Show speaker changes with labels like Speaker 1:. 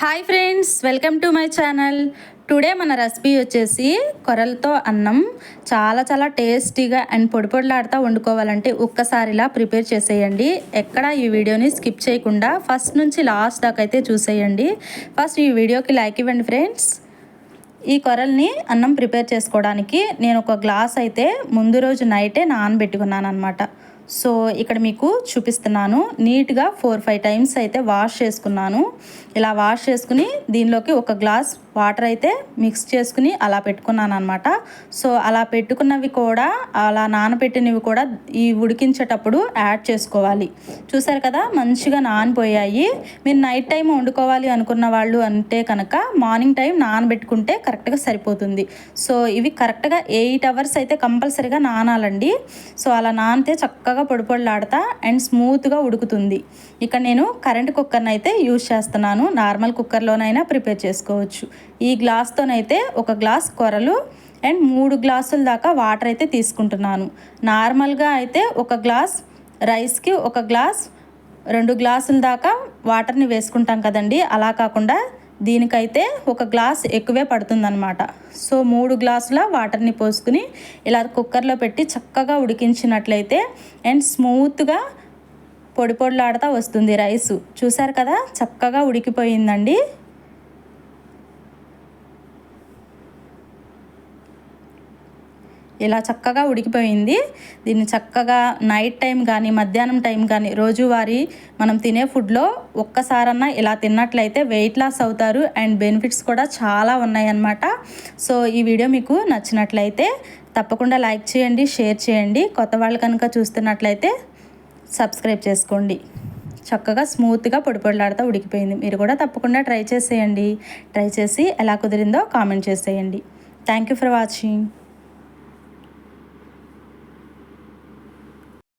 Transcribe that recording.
Speaker 1: Hi friends welcome to my channel. Today మన recipe వచ్చేసి కొరలతో అన్నం. చాలా చాలా టేస్టీగా అండ్ పొడి పొడిలాడుతూ వండుకోవాలంటే ఒక్కసారిలా ప్రిపేర్ చేసేయండి. ఎక్కడ ఈ వీడియోని స్కిప్ చేయకుండా ఫస్ట్ నుంచి లాస్ట్ దాకా అయితే చూసేయండి. ఫస్ట్ ఈ వీడియోకి లైక్ ఇవ్వండి ఫ్రెండ్స్. ఈ కొరల్ని అన్నం ప్రిపేర్ చేసుకోవడానికి నేను ఒక గ్లాస్ అయితే ముందు రోజు నైటే నానబెట్టుకున్నాను అనమాట సో ఇక్కడ మీకు చూపిస్తున్నాను. నీట్గా ఫోర్ ఫైవ్ టైమ్స్ అయితే వాష్ చేసుకున్నాను. ఇలా వాష్ చేసుకుని దీనిలోకి ఒక గ్లాస్ వాటర్ అయితే మిక్స్ చేసుకుని అలా పెట్టుకున్నాను అనమాట సో అలా పెట్టుకున్నవి కూడా అలా నానబెట్టినవి కూడా ఈ ఉడికించేటప్పుడు యాడ్ చేసుకోవాలి. చూసారు కదా మంచిగా నానిపోయాయి. మీరు నైట్ టైం వండుకోవాలి అనుకున్న వాళ్ళు అంటే కనుక మార్నింగ్ టైం నానబెట్టుకుంటే కరెక్ట్గా సరిపోతుంది. సో ఇవి కరెక్ట్గా ఎయిట్ అవర్స్ అయితే కంపల్సరీగా నానాలండి. సో అలా నానితే చక్కగా పొడిపొడలాడతా అండ్ స్మూత్గా ఉడుకుతుంది. ఇక్కడ నేను కరెంట్ కుక్కర్ని అయితే యూజ్ చేస్తున్నాను. నార్మల్ కుక్కర్లోనైనా ప్రిపేర్ చేసుకోవచ్చు. ఈ గ్లాస్తోనైతే ఒక గ్లాస్ కొరలు అండ్ మూడు గ్లాసుల దాకా వాటర్ అయితే తీసుకుంటున్నాను. నార్మల్గా అయితే ఒక గ్లాస్ రైస్కి ఒక గ్లాస్ రెండు గ్లాసుల దాకా వాటర్ని వేసుకుంటాం కదండి. అలా కాకుండా దీనికైతే ఒక గ్లాస్ ఎక్కువే పడుతుందన్నమాట. సో మూడు గ్లాసుల వాటర్ని పోసుకుని ఇలా కుక్కర్లో పెట్టి చక్కగా ఉడికించినట్లయితే అండ్ స్మూత్గా పొడి పొడిలాడుతూ వస్తుంది రైసు. చూసారు కదా? చక్కగా ఉడికిపోయిందండి. ఇలా చక్కగా ఉడికిపోయింది. దీన్ని చక్కగా నైట్ టైం కానీ మధ్యాహ్నం టైం కానీ రోజువారీ మనం తినే ఫుడ్లో ఒక్కసారన్నా ఇలా తిన్నట్లయితే వెయిట్ లాస్ అవుతారు అండ్ బెనిఫిట్స్ కూడా చాలా ఉన్నాయన్నమాట. సో ఈ వీడియో మీకు నచ్చినట్లయితే తప్పకుండా లైక్ చేయండి షేర్ చేయండి. కొత్త వాళ్ళు కనుక చూస్తున్నట్లయితే సబ్స్క్రైబ్ చేసుకోండి. చక్కగా స్మూత్గా పొడిపొడిలాడుతూ ఉడికిపోయింది. మీరు కూడా తప్పకుండా ట్రై చేసేయండి. ట్రై చేసి ఎలా కుదిరిందో కామెంట్ చేసేయండి. Thank you for watching.